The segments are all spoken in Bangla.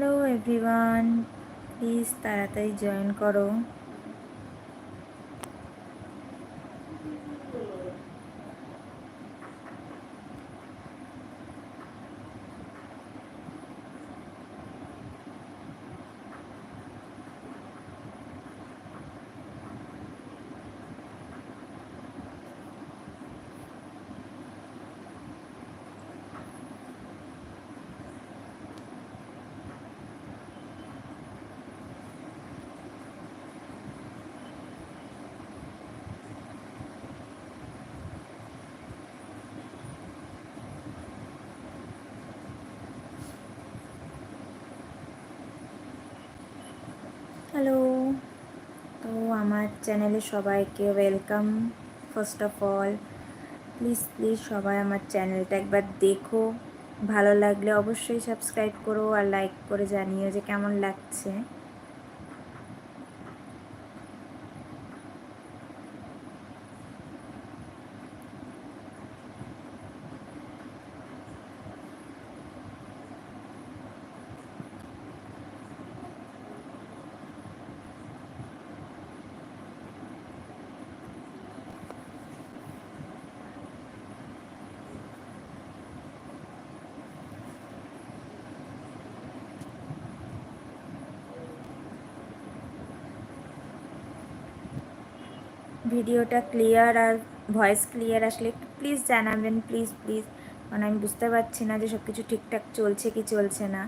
হ্যালো এভরিওয়ান প্লিজ তাড়াতাড়ি জয়েন করো। হ্যালো তো আমার চ্যানেলে সবাইকে welcome first of all please please সবাই আমার চ্যানেলটা একবার দেখো। ভালো লাগলে অবশ্যই সাবস্ক্রাইব করো আর লাইক করে জানিও যে কেমন লাগছে। ভিডিওটা ক্লিয়ার আর ভয়েস ক্লিয়ার আসলে প্লিজ জানাবেন, প্লিজ প্লিজ। কারণ আমি বুঝতে পারছি না যে সব কিছু ঠিকঠাক চলছে কি চলছে না।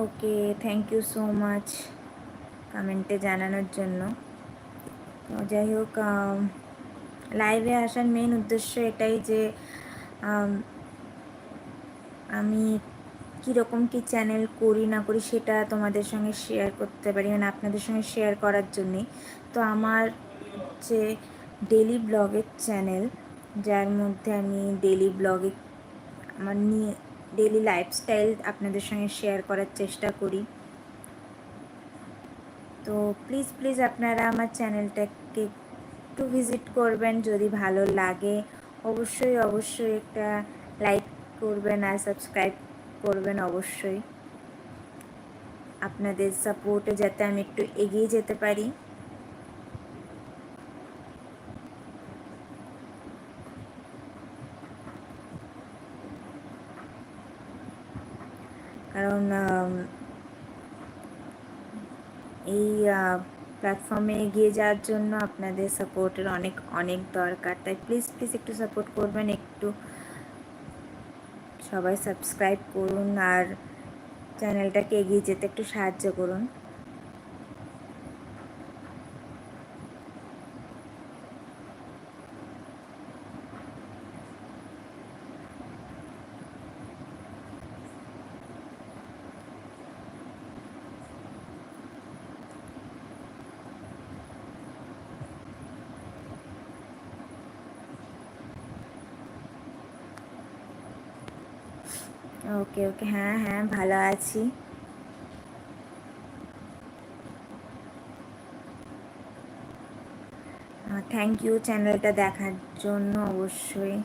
Okay thank you so much কমেন্টে জানানোর জন্য। যাই হোক লাইভে আসার মেন উদ্দেশ্য এটাই যে, আমি কীরকম কী চ্যানেল করি, না করি সেটা তোমাদের সঙ্গে শেয়ার করতে পারি মানে আপনাদের সঙ্গে শেয়ার করার জন্যে। তো আমার হচ্ছে ডেলি ব্লগের চ্যানেল যার মধ্যে আমি ডেলি ব্লগে আমার নিয়ে ডেলি লাইফস্টাইল আপনাদের সঙ্গে শেয়ার করার চেষ্টা করি। তো প্লিজ প্লিজ আপনারা আমার চ্যানেলটাকে একটু ভিজিট করবেন যদি ভালো লাগে। অবশ্যই অবশ্যই একটা লাইক করবেন আর সাবস্ক্রাইব করবেন অবশ্যই। আপনাদের সাপোর্টে যাতে আমি একটু এগিয়ে যেতে পারি। কারণ এই প্ল্যাটফর্মে এগিয়ে যাওয়ার জন্য আপনাদের সাপোর্টের অনেক অনেক দরকার। তাই প্লিজ প্লিজ একটু সাপোর্ট করবেন, একটু সবাই সাবস্ক্রাইব করুন আর চ্যানেলটাকে এগিয়ে যেতে একটু সাহায্য করুন। ওকে ওকে হ্যাঁ হ্যাঁ ভালো আছি। থ্যাংক ইউ চ্যানেলটা দেখার জন্য অবশ্যই।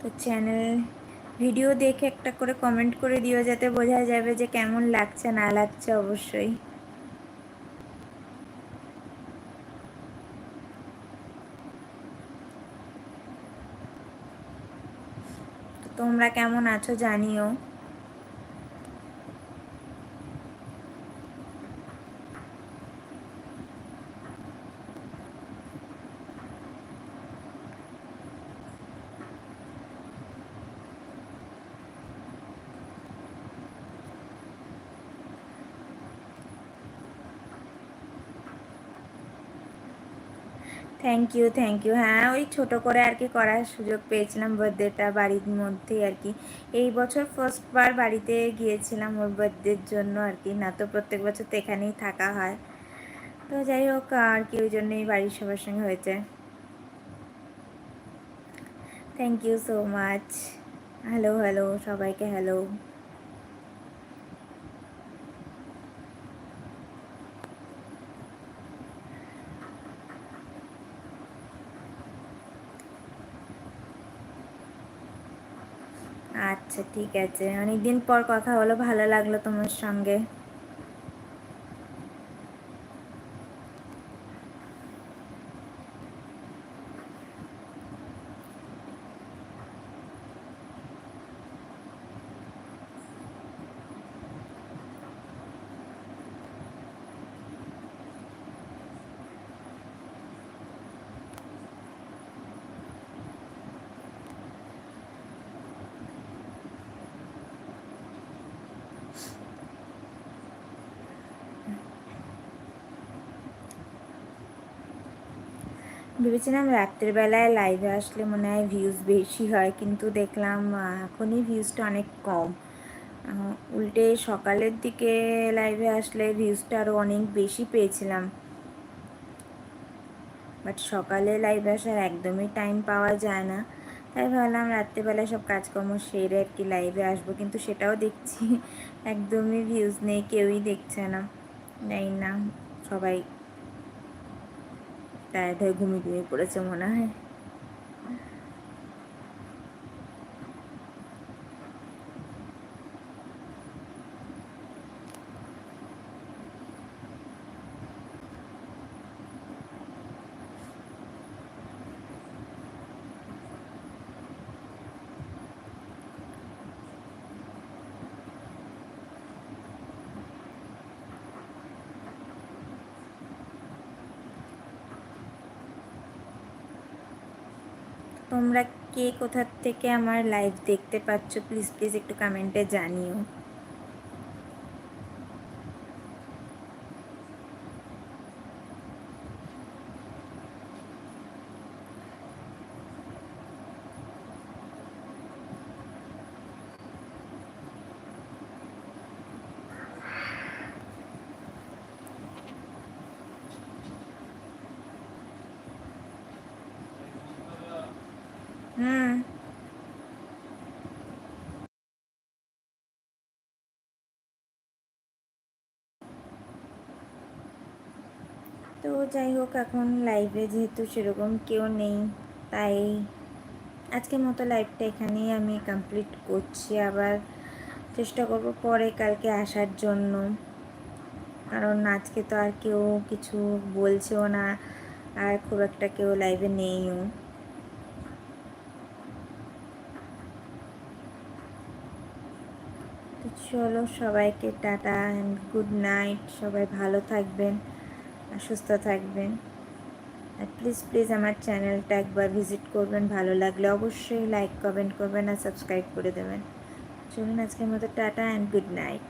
তো চ্যানেল ভিডিও দেখে একটা করে কমেন্ট করে দিও যাতে বোঝা যাবে যে কেমন লাগছে, না লাগছে অবশ্যই। তোমরা কেমন আছো জানিও। থ্যাংক ইউ থ্যাংক ইউ হ্যাঁ ওই ছোট করে আর কি করার সুযোগ পেয়েছিলাম বার্থডেটা বাড়ির মধ্যেই আর কি। এই বছর ফার্স্টবার বাড়িতে গিয়েছিলাম ওর বার্থডের জন্য আর কি। না তো প্রত্যেক বছর তো এখানেই থাকা হয়। তো যাই হোক, আর কি ওই জন্যই বাড়ির সবার সঙ্গে হয়েছে। Thank you so much hello hello সবাইকে হ্যালো আচ্ছা ঠিক আছে। অনেকদিন পর কথা হলো ভালো লাগল তোমার সঙ্গে। ভেবেছিলাম রাত্রের বেলায় লাইভে আসলে মনে হয় ভিউজ বেশি হয়, কিন্তু দেখলাম এখনই ভিউজটা অনেক কম। উল্টে সকালের দিকে লাইভে আসলে ভিউজটা আরও অনেক বেশি পেয়েছিলাম। বাট সকালে লাইভে আসার একদমই টাইম পাওয়া যায় না। তাই ভাবলাম রাত্রেবেলায় সব কাজকর্ম সেরে আর কি লাইভে আসব, কিন্তু সেটাও দেখছি, একদমই ভিউজ নেই, কেউই দেখছে না। নেই না, সবাই টায়ার্ড হয়ে ঘুমিয়ে ঘুমিয়ে পড়েছে মনে হয়। তোমরা কে কোথার থেকে আমার লাইভ দেখতে পাচ্ছ প্লিজ প্লিজ একটু কমেন্টে জানিও। হুম তো যাই হোক, এখন লাইভে যেহেতু সেরকম কেউ নেই, তাই আজকের মতো লাইভটা এখানেই আমি কমপ্লিট করছি। আবার চেষ্টা করব পরে কালকে আসার জন্য। কারণ আজকে তো আর কেউ কিছু বলছেও না, আর খুব একটা কেউ লাইভে নেইও তো চলো সবাইকে টাটা অ্যান্ড গুড নাইট সবাই ভালো থাকবেন, সুস্থ থাকবেন। আর প্লিজ প্লিজ আমার চ্যানেলটা একবার ভিজিট করবেন, ভালো লাগলে অবশ্যই লাইক কমেন্ট করবেন আর সাবস্ক্রাইব করে দেবেন। চলুন আজকের মতো টাটা অ্যান্ড গুড নাইট